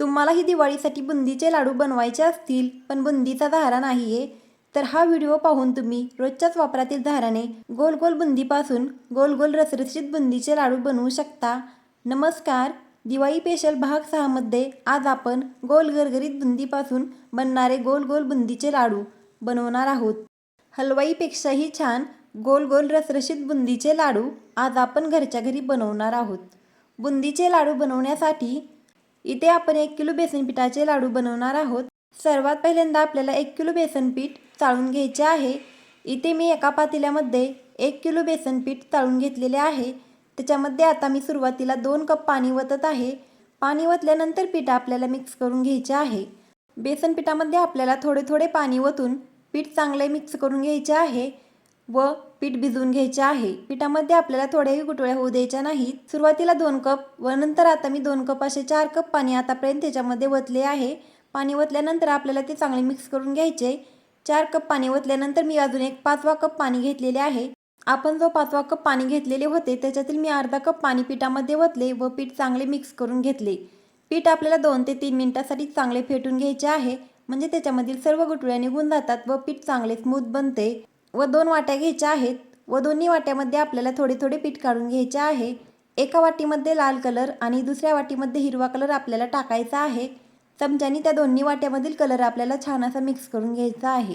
तुम्हालाही दिवाळीसाठी बुंदीचे लाडू बनवायचे असतील पण बुंदीचा झारा नाही आहे तर हा व्हिडिओ पाहून तुम्ही रोजच्याच वापरातील झाराने गोल गोल बुंदीपासून गोल गोल रसरशीत बुंदीचे लाडू बनवू शकता. नमस्कार दिवाळी स्पेशल भाग सहामध्ये आज आपण गोल गरगरीत बुंदीपासून बनणारे गोल गोल बुंदीचे लाडू बनवणार आहोत. हलवाईपेक्षाही छान गोल गोल रसरशीत बुंदीचे लाडू आज आपण घरच्या घरी बनवणार आहोत. बुंदीचे लाडू बनवण्यासाठी इथे आपण एक किलो बेसन पिठाचे लाडू बनवणार आहोत. सर्वात पहिल्यांदा आपल्याला एक किलो बेसन पीठ चाळून घ्यायचे आहे. इथे मी एका पातेल्यामध्ये एक किलो बेसन पीठ चाळून घेतलेले आहे. त्याच्यामध्ये आता मी सुरुवातीला दोन कप पाणी वतत आहे. पाणी वतल्यानंतर पीठ आपल्याला मिक्स करून घ्यायचे आहे. बेसन पिठामध्ये आपल्याला थोडे थोडे पाणी वतून पीठ चांगले मिक्स करून घ्यायचे आहे. व पीठ भिजवून घ्यायचे आहे. पिठामध्ये आपल्याला थोड्याही गुटळ्या होऊ द्यायच्या नाहीत. सुरुवातीला दोन कप व नंतर आता मी दोन कप असे चार कप पाणी आतापर्यंत त्याच्यामध्ये वतले आहे. पाणी वतल्यानंतर आपल्याला ते चांगले मिक्स करून घ्यायचे. चार कप पाणी वतल्यानंतर मी अजून एक पाचवा कप पाणी घेतलेले आहे. आपण जो पाचवा कप पाणी घेतलेले होते त्याच्यातील मी अर्धा कप पाणी पिठामध्ये वतले व पीठ चांगले मिक्स करून घेतले. पीठ आपल्याला दोन ते तीन मिनिटासाठी चांगले फेटून घ्यायचे आहे. म्हणजे त्याच्यामधील सर्व गुटळ्या निघून जातात व पीठ चांगले स्मूथ बनते. व दोन वाट्या घ्यायच्या आहेत व दोन्ही वाट्यामध्ये आपल्याला थोडे थोडे पीठ काढून घ्यायचे आहे. एका वाटीमध्ये लाल कलर आणि दुसऱ्या वाटीमध्ये हिरवा कलर आपल्याला टाकायचा आहे. चमच्याने त्या दोन्ही वाट्यामधील कलर आपल्याला छान असा मिक्स करून घ्यायचा आहे.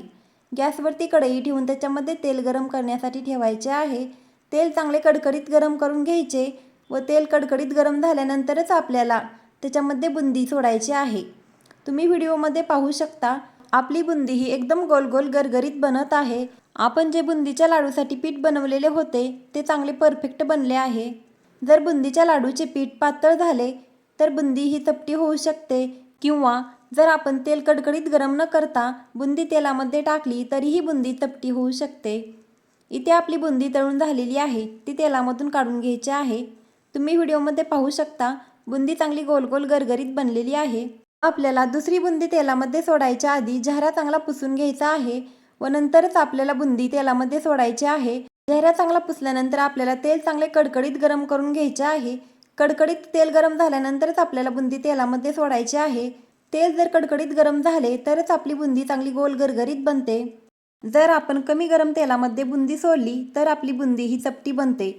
गॅसवरती कढई ठेवून त्याच्यामध्ये तेल गरम करण्यासाठी ठेवायचे आहे. तेल चांगले कडकडीत गरम करून घ्यायचे व तेल कडकडीत गरम झाल्यानंतरच आपल्याला त्याच्यामध्ये बुंदी सोडायची आहे. तुम्ही व्हिडिओमध्ये पाहू शकता आपली बुंदी ही एकदम गोल गोल गरगरीत बनत आहे. आपण जे बुंदीच्या लाडूसाठी पीठ बनवलेले होते ते चांगले परफेक्ट बनले आहे. जर बुंदीच्या लाडूचे पीठ पातळ झाले तर बुंदी ही चपटी होऊ शकते. किंवा जर आपण तेल कडकडीत गरम न करता बुंदी तेलामध्ये टाकली तरीही बुंदी चपटी होऊ शकते. इथे आपली बुंदी तळून झालेली आहे ती तेलामधून काढून घ्यायची आहे. तुम्ही व्हिडिओमध्ये पाहू शकता बुंदी चांगली गोल गोल गरगरीत बनलेली आहे. आपल्याला दुसरी बुंदी तेलामध्ये सोडायच्या आधी चेहरा चांगला पुसून घ्यायचा आहे व नंतरच आपल्याला बुंदी तेलामध्ये सोडायची आहे. चेहरा चांगला पुसल्यानंतर आपल्याला तेल चांगले कडकडीत गरम करून घ्यायचे आहे. कडकडीत तेल गरम झाल्यानंतरच आपल्याला बुंदी तेलामध्ये सोडायची आहे. तेल जर कडकडीत गरम झाले तरच आपली बुंदी चांगली गोल गरगरीत बनते. जर आपण कमी गरम तेलामध्ये बुंदी सोडली तर आपली बुंदी ही चपटी बनते.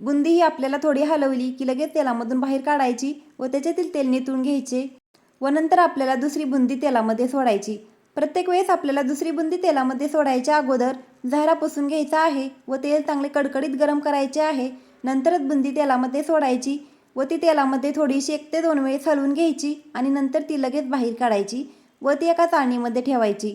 बुंदी ही आपल्याला थोडी हलवली की लगेच तेलामधून बाहेर काढायची व त्याच्यातील तेल नितळून घ्यायचे. व नंतर आपल्याला दुसरी बुंदी तेलामध्ये सोडायची. प्रत्येक वेळेस आपल्याला दुसरी बुंदी तेलामध्ये सोडायच्या अगोदर झारा पुसून घ्यायचा आहे व तेल चांगले कडकडीत गरम करायचे आहे. नंतरच बुंदी तेलामध्ये सोडायची व ती तेलामध्ये थोडीशी एक ते दोन वेळेस हलवून घ्यायची आणि नंतर ती लगेच बाहेर काढायची व ती एका चाळणीमध्ये ठेवायची.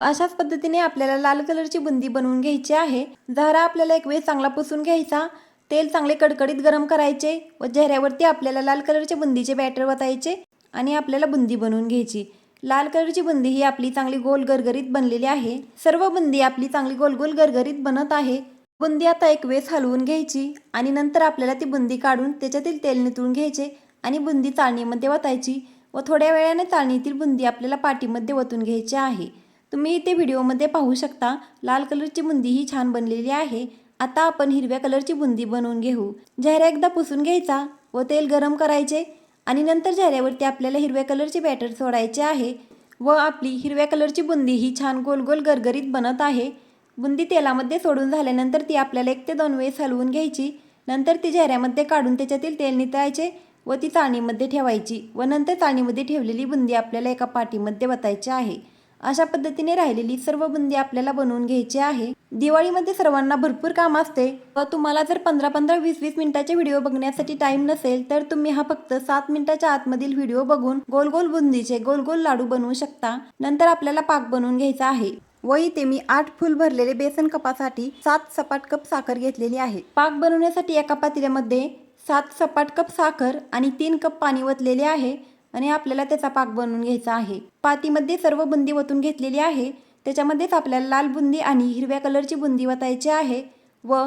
अशाच पद्धतीने आपल्याला लाल कलरची बुंदी बनवून घ्यायची आहे. झारा आपल्याला एक वेळेस चांगला पुसून घ्यायचा. तेल चांगले कडकडीत गरम करायचे व चेहऱ्यावरती आपल्याला लाल कलरच्या बुंदीचे बॅटर वतायचे. आणि आपल्याला बुंदी बनवून घ्यायची. लाल कलरची बुंदी ही आपली चांगली गोल गरगरीत बनलेली आहे. सर्व बुंदी आपली चांगली गोल गोल गरगरीत बनत आहे. बुंदी आता एक वेळेस हलवून घ्यायची आणि नंतर आपल्याला ती बुंदी काढून त्याच्यातील तेल नितळून घ्यायचे आणि बुंदी चाळणीमध्ये वतायची व थोड्या वेळाने चाळणीतील बुंदी आपल्याला पाठीमध्ये वतून घ्यायची आहे. तुम्ही इथे व्हिडिओमध्ये पाहू शकता लाल कलरची बुंदी ही छान बनलेली आहे. आता आपण हिरव्या कलरची बुंदी बनवून घेऊ. जाहिरा एकदा पुसून घ्यायचा व तेल गरम करायचे आणि नंतर झाल्यावरती आपल्याला हिरव्या कलरचे बॅटर सोडायचे आहे व आपली हिरव्या कलरची बुंदी ही छान गोल गोल गरगरीत बनत आहे. बुंदी तेलामध्ये सोडून झाल्यानंतर ती आपल्याला एक ते दोन वेळेस हलवून घ्यायची. नंतर ती झेऱ्यामध्ये काढून त्याच्यातील तेल नितळायचे व ती चाळणीमध्ये ठेवायची व नंतर चाळणीमध्ये ठेवलेली बुंदी आपल्याला एका पाठीमध्ये वतायची आहे. अशा पद्धतीने राहिलेली सर्व बुंदी आपल्याला बनवून घ्यायची आहे. दिवाळीमध्ये सर्वांना भरपूर काम असते. व तुम्हाला जर पंधरा पंधरा वीस वीस मिनिटाचे व्हिडिओ बघण्यासाठी टाइम नसेल तर तुम्ही हा फक्त सात मिनिटाच्या आतमधील व्हिडिओ बघून गोल गोल बुंदीचे गोल गोल लाडू बनवू शकता. नंतर आपल्याला पाक बनवून घ्यायचा आहे. व इथे मी आठ फुल भरलेले बेसन कपासाठी सात सपाट कप साखर घेतलेली आहे. पाक बनवण्यासाठी एका पातेल्यामध्ये सात सपाट कप साखर आणि तीन कप पाणी वतलेले आहे. आणि आपल्याला त्याचा पाक बनवून घ्यायचा आहे. पातीमध्ये सर्व बुंदी वतून घेतलेली आहे. त्याच्यामध्येच आपल्याला लाल बुंदी आणि हिरव्या कलरची बुंदी वतायची आहे व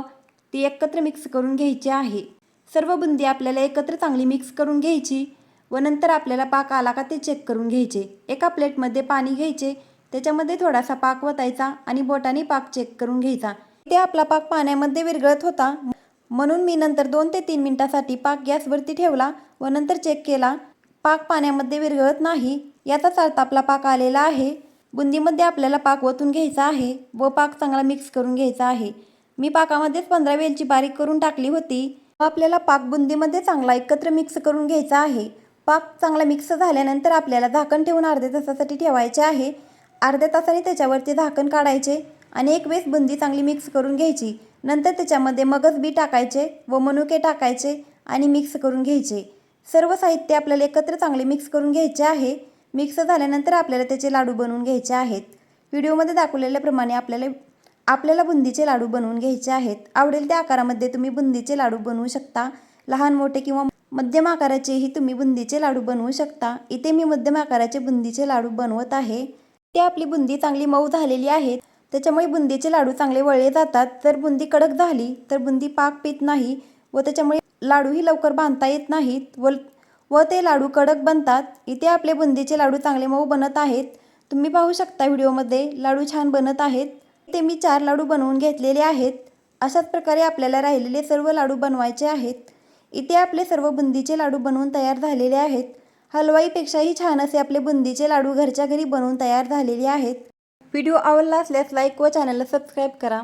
ती एकत्र मिक्स करून घ्यायची आहे. सर्व बुंदी आपल्याला एकत्र चांगली मिक्स करून घ्यायची व नंतर आपल्याला पाक आला का ते चेक करून घ्यायचे. एका प्लेटमध्ये पाणी घ्यायचे. त्याच्यामध्ये थोडासा पाक वतायचा आणि बोटाने पाक चेक करून घ्यायचा. ते आपला पाक पाण्यामध्ये विरघळत होता. म्हणून मी नंतर दोन ते तीन मिनिटासाठी पाक गॅसवरती ठेवला व नंतर चेक केला. पाक पाण्यामध्ये विरघळत नाही याचाच अर्थ आपला पाक आलेला आहे. बुंदीमध्ये आपल्याला पाक ओतून घ्यायचा आहे व पाक चांगला मिक्स करून घ्यायचा आहे. मी पाकामध्येच पंधरा वेलची बारीक करून टाकली होती. व आपल्याला पाक बुंदीमध्ये चांगला एकत्र मिक्स करून घ्यायचा आहे. पाक चांगला मिक्स झाल्यानंतर आपल्याला झाकण ठेवून अर्ध्या तासासाठी ठेवायचे आहे. अर्ध्या तासाने त्याच्यावरती झाकण काढायचे आणि एक वेळेस बुंदी चांगली मिक्स करून घ्यायची. नंतर त्याच्यामध्ये मगज बी टाकायचे व मनुके टाकायचे आणि मिक्स करून घ्यायचे. सर्व साहित्य आपल्याला एकत्र चांगले मिक्स करून घ्यायचे आहे. मिक्स झाल्यानंतर आपल्याला त्याचे लाडू बनवून घ्यायचे आहेत. व्हिडिओमध्ये दाखवलेल्याप्रमाणे आपल्याला आपल्याला बुंदीचे लाडू बनवून घ्यायचे आहेत. आवडेल त्या आकारामध्ये तुम्ही बुंदीचे लाडू बनवू शकता. लहान मोठे किंवा मध्यम आकाराचेही तुम्ही बुंदीचे लाडू बनवू शकता. इथे मी मध्यम आकाराचे बुंदीचे लाडू बनवत आहे. ते आपली बुंदी चांगली मऊ झालेली आहे. त्याच्यामुळे बुंदीचे लाडू चांगले वळले जातात. जर बुंदी कडक झाली तर बुंदी पाक पित नाही. व त्याच्यामुळे लाडूही लवकर बांधता येत नाहीत व व ते लाडू कडक बनतात. इथे आपले बुंदीचे लाडू चांगले मऊ बनत आहेत. तुम्ही पाहू शकता व्हिडिओमध्ये लाडू छान बनत आहेत. ते मी चार लाडू बनवून घेतलेले आहेत. अशाच प्रकारे आपल्याला राहिलेले सर्व लाडू बनवायचे आहेत. इथे आपले सर्व बुंदीचे लाडू बनवून तयार झालेले आहेत. हलवाईपेक्षाही छान असे आपले बुंदीचे लाडू घरच्या घरी बनवून तयार झालेले आहेत. व्हिडिओ आवडला असल्यास लाईक व चॅनलला सबस्क्राईब करा.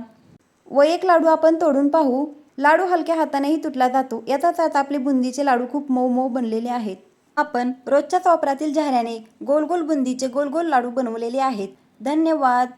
व एक लाडू आपण तोडून पाहू. लाडू हलक्या हातानेही तुटला जातो. याचाच अर्थ आपले बुंदीचे लाडू खूप मऊ मऊ बनलेले आहेत. आपण रोजच्याच वापरातील झाऱ्याने गोल गोल बुंदीचे गोल गोल लाडू बनवलेले आहेत. धन्यवाद.